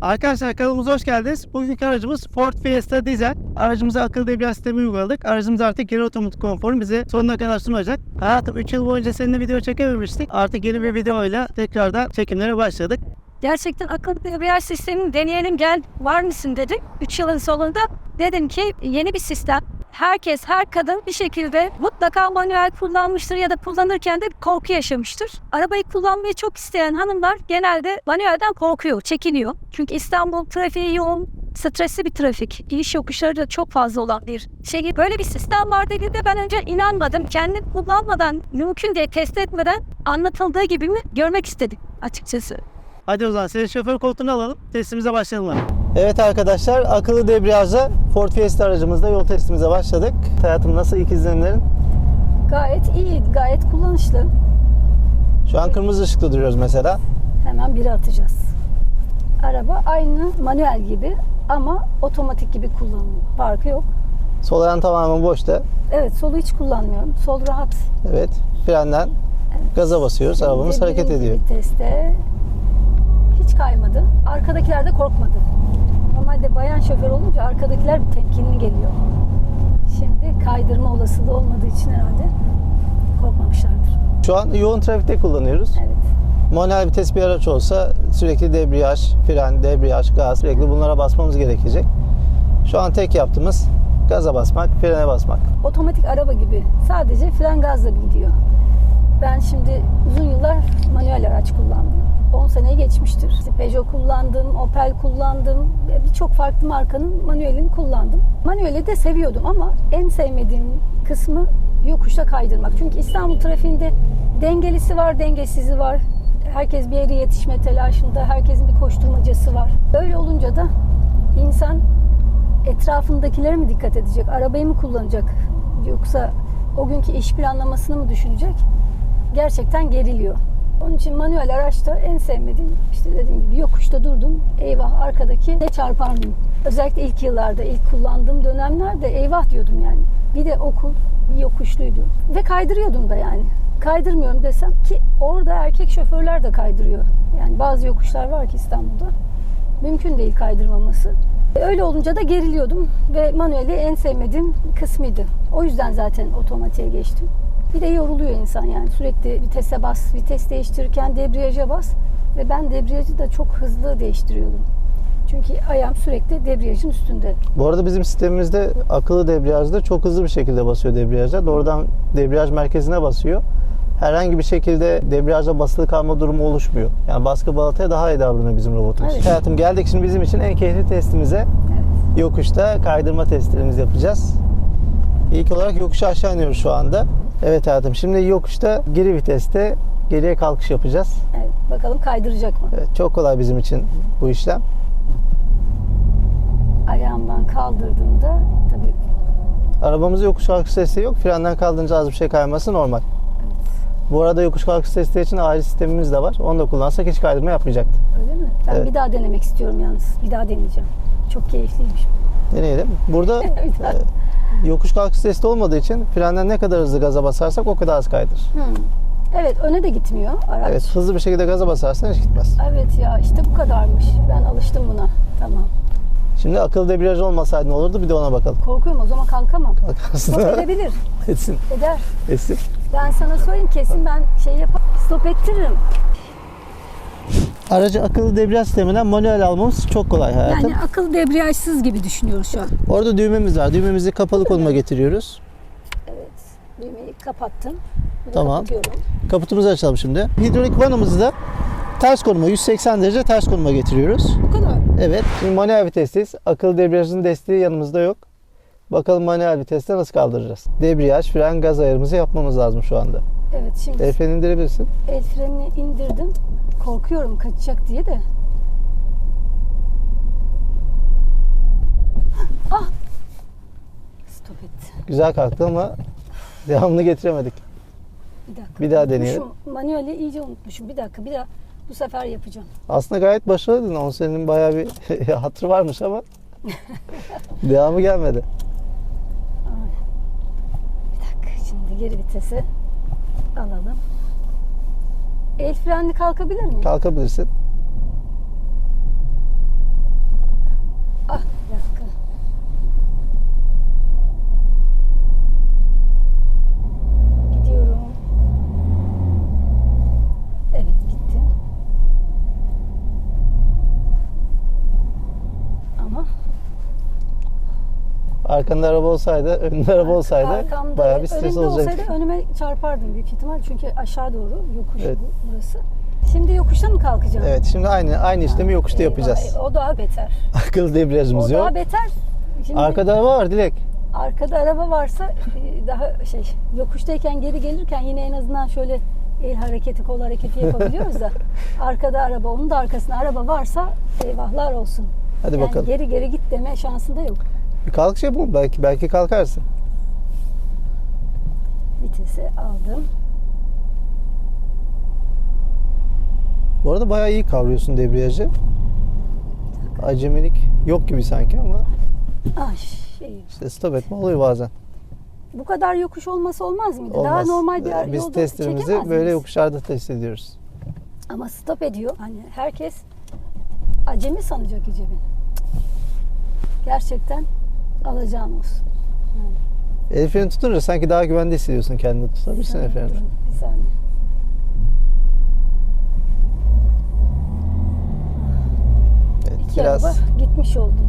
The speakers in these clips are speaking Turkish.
Arkadaşlar kanalımıza hoş geldiniz. Bugünkü aracımız Ford Fiesta Diesel. Aracımıza akıllı debriyaj sistemi uyguladık. Aracımız artık geri otomatik konforunu bize sonuna kadar sunacak. Hayatım 3 yıl boyunca seninle video çekememiştik. Artık yeni bir videoyla tekrardan çekimlere başladık. Gerçekten akıllı debriyaj sistemini deneyelim gel var mısın dedik. 3 yılın sonunda dedim ki yeni bir sistem. Herkes, her kadın bir şekilde mutlaka manuel kullanmıştır ya da kullanırken de korku yaşamıştır. Arabayı kullanmayı çok isteyen hanımlar genelde manuelden korkuyor, çekiniyor. Çünkü İstanbul trafiği yoğun, stresli bir trafik. İş yokuşları da çok fazla olan bir şehir. Böyle bir sistem var dediğinde ben önce inanmadım. Kendim kullanmadan, mümkün diye test etmeden anlatıldığı gibi mi görmek istedim açıkçası. Hadi o zaman seni şoför koltuğuna alalım. Testimize başlayalım. Evet arkadaşlar akıllı debriyajla Ford Fiesta aracımızda yol testimize başladık. Hayatım nasıl ilk izlenimlerin? Gayet iyi, gayet kullanışlı. Şu an kırmızı ışıkta duruyoruz mesela. Hemen biri atacağız. Araba aynı manuel gibi ama otomatik gibi kullanılıyor. Farkı yok. Sol ayağın tamamen boşta. Evet, solu hiç kullanmıyorum. Sol rahat. Evet. Frenden gaza basıyoruz. Arabamız hareket ediyor. Viteste hiç kaymadı. Arkadakiler de korkmadı. Normalde bayan şoför olunca arkadakiler bir temkinli geliyor. Şimdi kaydırma olasılığı olmadığı için herhalde korkmamışlardır. Şu an yoğun trafikte kullanıyoruz. Evet. Manuel vites bir araç olsa sürekli debriyaj, fren, debriyaj, gaz sürekli bunlara basmamız gerekecek. Şu an tek yaptığımız gaza basmak, frene basmak. otomatik araba gibi sadece fren gazla gidiyor. Ben şimdi uzun yıllar manuel araç kullandım. 10 seneyi geçmiştir. İşte Peugeot kullandım, Opel kullandım. Birçok farklı markanın manuelini kullandım. Manueli de seviyordum ama en sevmediğim kısmı yokuşta kaydırmak. Çünkü İstanbul trafiğinde dengelisi var, dengesizi var. Herkes bir yere yetişme telaşında, herkesin bir koşturmacası var. Öyle olunca da insan etrafındakilere mi dikkat edecek? Arabayı mı kullanacak? Yoksa o günkü iş planlamasını mı düşünecek? Gerçekten geriliyor. Onun için manuel araçta en sevmediğim işte dediğim gibi yokuşta durdum. Eyvah arkadaki ne çarpar mıyım? Özellikle ilk yıllarda, ilk kullandığım dönemlerde eyvah diyordum yani. Bir de okul bir yokuşluydu. Ve kaydırıyordum da yani. Kaydırmıyorum desem ki orada erkek şoförler de kaydırıyor. Yani bazı yokuşlar var ki İstanbul'da. Mümkün değil kaydırmaması. Öyle olunca da geriliyordum ve manueli en sevmediğim kısmıydı. O yüzden zaten otomatiğe geçtim. Bir de yoruluyor insan yani sürekli vitese bas, vites değiştirirken debriyaja bas ve ben debriyajı da çok hızlı değiştiriyordum. Çünkü ayağım sürekli debriyajın üstünde. Bu arada bizim sistemimizde akıllı debriyajda çok hızlı bir şekilde basıyor debriyaja. Doğrudan debriyaj merkezine basıyor. Herhangi bir şekilde debriyaja basılı kalma durumu oluşmuyor. Yani baskı balataya daha iyi davranıyor bizim robotumuz. Evet. Hayatım geldik şimdi bizim için en keyifli testimize. Evet. Yokuşta kaydırma testlerimizi yapacağız. İlk olarak yokuşu aşağı iniyoruz şu anda. Evet hayatım şimdi yokuşta geri viteste geriye kalkış yapacağız. evet. Bakalım kaydıracak mı? Evet, çok kolay bizim için bu işlem. Ayağımdan kaldırdığımda tabii Arabamızda yokuş kalkış desteği yok. Frenden kaldırınca az bir şey kayması normal. Bu arada yokuş kalkış desteği için ayrı sistemimiz de var. Onu da kullansak hiç kaydırma yapmayacaktı. öyle mi? Ben Evet. bir daha denemek istiyorum yalnız. Bir daha deneyeceğim. Çok keyifliymiş. Deneyelim. Burada e, yokuş kalkış desteği olmadığı için frenden ne kadar hızlı gaza basarsak o kadar az kaydır. Hmm. Evet öne de gitmiyor araç. Evet hızlı bir şekilde gaza basarsan hiç gitmez. Evet ya işte bu kadarmış. Ben alıştım buna. Tamam. Şimdi akıllı debriyaj olmasaydı ne olurdu bir de ona bakalım. Korkuyorum o zaman kalkamam. Kalkarsın. Stop edebilir. Etsin. Eder. Etsin. Ben sana söyleyeyim kesin ben şey yapar. Stop ettiririm. Aracı akıllı debriyaj sisteminden manuel almamız çok kolay hayatım. Yani akıl debriyajsız gibi düşünüyoruz şu an. Orada düğmemiz var. Düğmemizi kapalı konuma getiriyoruz. Evet. Düğmeyi kapattım. Bunu Tamam. kapatıyorum. Kaputumuzu açalım şimdi. Hidrolik vanamızı da ters konuma 180 derece ters konuma getiriyoruz. Bu kadar. Evet. Şimdi manuel vitesteyiz. Akıllı debriyajın desteği yanımızda yok. Bakalım manuel viteste nasıl kaldıracağız. Debriyaj, fren, gaz ayarımızı yapmamız lazım şu anda. Evet şimdi El freni indirebilirsin. el frenini indirdim. Korkuyorum kaçacak diye de. Ah! Stop etti. Güzel kalktı ama devamını getiremedik. Bir dakika. Bir daha deneyelim. Manueli iyice unutmuşum. Bir dakika bir daha bu sefer yapacağım. Aslında gayet başarılıydın. On senin bayağı bir hatırı varmış ama devamı gelmedi. Bir dakika şimdi geri vitesi alalım. El frenini kalkabilir miyim? Kalkabilirsin. Ah, biraz Arkanda araba olsaydı, önünde araba olsaydı arkamda bayağı bir stres önümde olacaktı. olsaydı önüme çarpardım büyük ihtimal. Çünkü aşağı doğru yokuş Evet. bu, burası. Şimdi yokuşta mı kalkacağım? Evet şimdi aynı aynı işlemi yokuşta Eyvah, yapacağız. O daha beter. Akıllı O debriyajımız yok. daha beter. Şimdi Arkada araba var Dilek. arkada araba varsa e, daha şey yokuştayken geri gelirken yine en azından şöyle el hareketi kol hareketi yapabiliyoruz da arkada araba onun da arkasında araba varsa eyvahlar olsun. Hadi yani bakalım. geri geri git deme şansın da yok. Bir kalkış yapalım belki belki kalkarsın. Vitesi aldım. Bu arada bayağı iyi kavruyorsun debriyajı. Acemilik yok gibi sanki ama Ah şey işte stop etme oluyor bazen. bu kadar yokuş olması olmaz mıydı? Daha Olmaz. normal bir Biz yolda testlerimizi çekemez böyle miyiz? yokuşlarda test ediyoruz. Ama stop ediyor. Hani herkes acemi sanacak Ece beni. Gerçekten alacağım olsun. El freni tutunca sanki daha güvende hissediyorsun kendini tutabilirsin el freni. Bir saniye. Evet, İki biraz araba gitmiş oldum.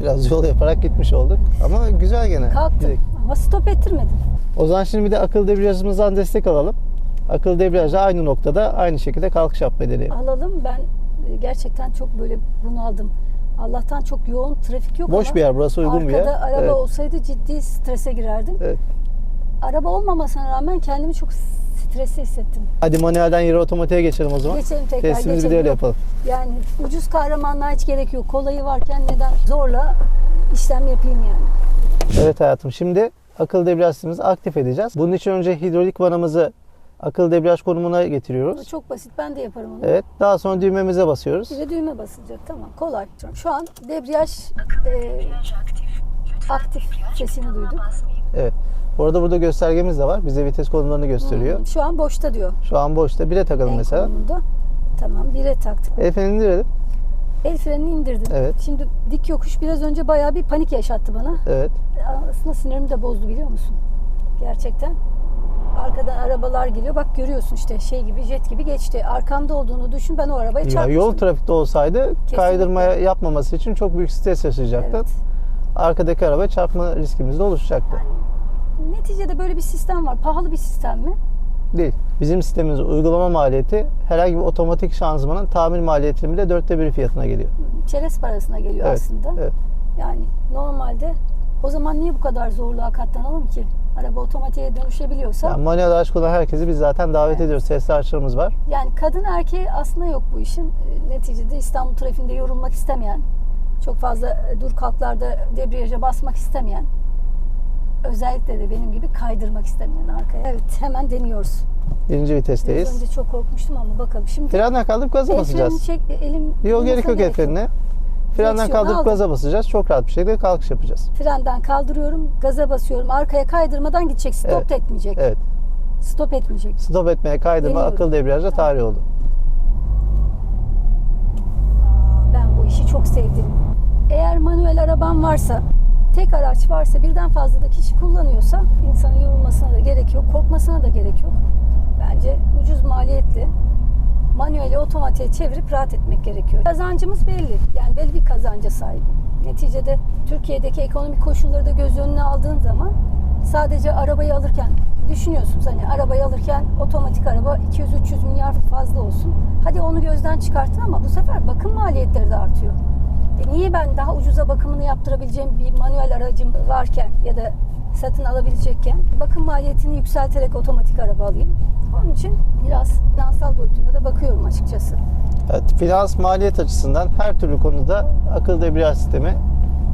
biraz yol yaparak gitmiş olduk ama güzel gene. Kalktım Direkt. ama stop ettirmedim. O zaman şimdi bir de akıllı debriyajımızdan destek alalım. Akıllı debriyajla aynı noktada aynı şekilde kalkış yapmayı deneyelim. Alalım ben gerçekten çok böyle bunaldım. Allah'tan çok yoğun trafik yok Boş ama bir yer burası uygun bir yer. arkada araba Evet. olsaydı ciddi strese girerdim. Evet. Araba olmamasına rağmen kendimi çok stresli hissettim. Hadi manuelden yarı otomatiğe geçelim o zaman. Geçelim tekrar Testimizi bir de öyle yapalım. Yani ucuz kahramanlığa hiç gerek yok. Kolayı varken neden zorla işlem yapayım yani. Evet hayatım şimdi akıllı debriyaj sistemimizi aktif edeceğiz. Bunun için önce hidrolik vanamızı akıllı debriyaj konumuna getiriyoruz. çok basit. Ben de yaparım onu. Evet. Daha sonra düğmemize basıyoruz. Bir de düğme basılacak. Tamam. Kolay. Şu an debriyaj e, aktif sesini duyduk. Evet. Bu arada burada göstergemiz de var. Bize vites konumlarını gösteriyor. Hmm, Şu an boşta diyor. Şu an boşta. Bire takalım En mesela. konumunda. Tamam. Bire taktım. El frenini indirelim. El frenini indirdim. Evet. Şimdi dik yokuş biraz önce bayağı bir panik yaşattı bana. Evet. Aslında sinirimi de bozdu biliyor musun? Gerçekten. Arkadan arabalar geliyor. Bak görüyorsun işte şey gibi jet gibi geçti. Arkamda olduğunu düşün ben o arabaya Ya çarpmıştım. yol trafikte olsaydı kaydırma yapmaması için çok büyük stres yaşayacaktın. Evet. Arkadaki araba çarpma riskimiz de oluşacaktı. Neticede böyle bir sistem var. Pahalı bir sistem mi? Değil. Bizim sistemimizin uygulama maliyeti herhangi bir otomatik şanzımanın tamir maliyetinin bile dörtte biri fiyatına geliyor. Çerez parasına geliyor Evet, aslında. evet. Yani normalde o zaman niye bu kadar zorluğa katlanalım ki? Araba otomatiğe dönüşebiliyorsa. Yani manuel araç kullanan herkesi biz zaten davet ediyoruz. Sesli araçlarımız var. Yani kadın erkeği aslında yok bu işin. E, Neticede İstanbul trafiğinde yorulmak istemeyen, çok fazla e, dur kalklarda debriyaja basmak istemeyen, özellikle de benim gibi kaydırmak istemeyen arkaya. Evet hemen deniyoruz. Birinci Biraz vitesteyiz. önce çok korkmuştum ama bakalım. Şimdi Frenden kaldırıp gaza basacağız. çek, elim Yok gerek yok el gerek frenine. Frenden kaldırıp aldım. gaza basacağız. Çok rahat bir şekilde kalkış yapacağız. Frenden kaldırıyorum, gaza basıyorum. Arkaya kaydırmadan gidecek, stop Evet. etmeyecek. Evet. Stop etmeyecek. Stop etmeye kaydırma Deniyorum. akıllı debriyajla tarih oldu. Aa, ben bu işi çok sevdim. Eğer manuel araban varsa, tek araç varsa, birden fazla da kişi kullanıyorsa insanın yorulmasına da gerek yok, korkmasına da gerek yok. Bence ucuz maliyetli manueli otomatiğe çevirip rahat etmek gerekiyor. Kazancımız belli. Yani belli bir kazanca sahip. Neticede Türkiye'deki ekonomik koşulları da göz önüne aldığın zaman sadece arabayı alırken düşünüyorsunuz hani arabayı alırken otomatik araba 200-300 milyar fazla olsun. Hadi onu gözden çıkartın ama bu sefer bakım maliyetleri de artıyor. E niye ben daha ucuza bakımını yaptırabileceğim bir manuel aracım varken ya da satın alabilecekken bakım maliyetini yükselterek otomatik araba alayım. Onun için biraz finansal boyutuna da bakıyorum açıkçası. Evet, finans maliyet açısından her türlü konuda akıllı debriyaj sistemi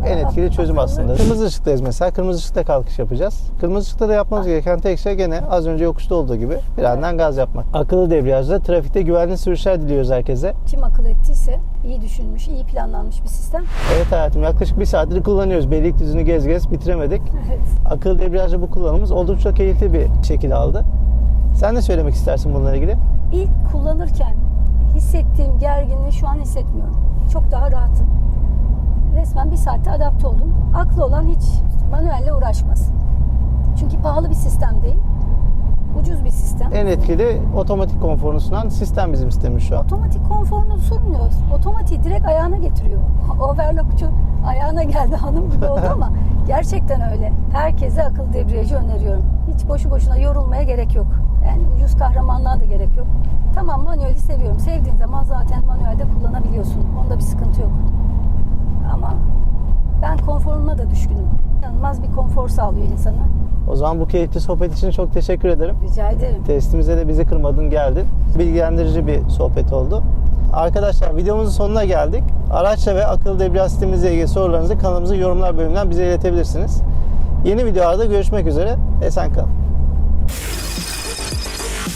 en etkili çözüm aslında. Kırmızı ışıktayız mesela. Kırmızı ışıkta kalkış yapacağız. Kırmızı ışıkta da yapmamız gereken tek şey gene az önce yokuşta olduğu gibi frenden gaz yapmak. Akıllı debriyajda trafikte güvenli sürüşler diliyoruz herkese. Kim akıl ettiyse iyi düşünmüş, iyi planlanmış bir sistem. Evet hayatım yaklaşık bir saattir kullanıyoruz. Beylikdüzü'nü gez gez bitiremedik. Evet. Akıllı debriyajda bu kullanımımız oldukça keyifli bir şekil aldı. Sen ne söylemek istersin bununla ilgili? İlk kullanırken hissettiğim gerginliği şu an hissetmiyorum. Çok daha rahatım. Resmen bir saatte adapte oldum. Aklı olan hiç manuelle uğraşmaz. Çünkü pahalı bir sistem değil. Ucuz bir sistem. En etkili otomatik konforunu sunan sistem bizim sistemimiz şu an. Otomatik konforunu sunmuyor. Otomatiği direkt ayağına getiriyor. Overlockçu ayağına geldi hanım gibi oldu ama gerçekten öyle. Herkese akıl debriyajı öneriyorum. Hiç boşu boşuna yorulmaya gerek yok. Yani ucuz kahramanlığa da gerek yok. Tamam manueli seviyorum. Sevdiğin zaman zaten manuelde kullanabiliyorsun. Onda bir sıkıntı yok. Ama ben konforuma da düşkünüm. İnanılmaz bir konfor sağlıyor insana. O zaman bu keyifli sohbet için çok teşekkür ederim. Rica ederim. Testimize de bizi kırmadın geldin. Bilgilendirici bir sohbet oldu. Arkadaşlar videomuzun sonuna geldik. Araçla ve akıllı debriyaj sistemimizle ilgili sorularınızı kanalımızın yorumlar bölümünden bize iletebilirsiniz. Yeni videolarda görüşmek üzere. Esen kalın.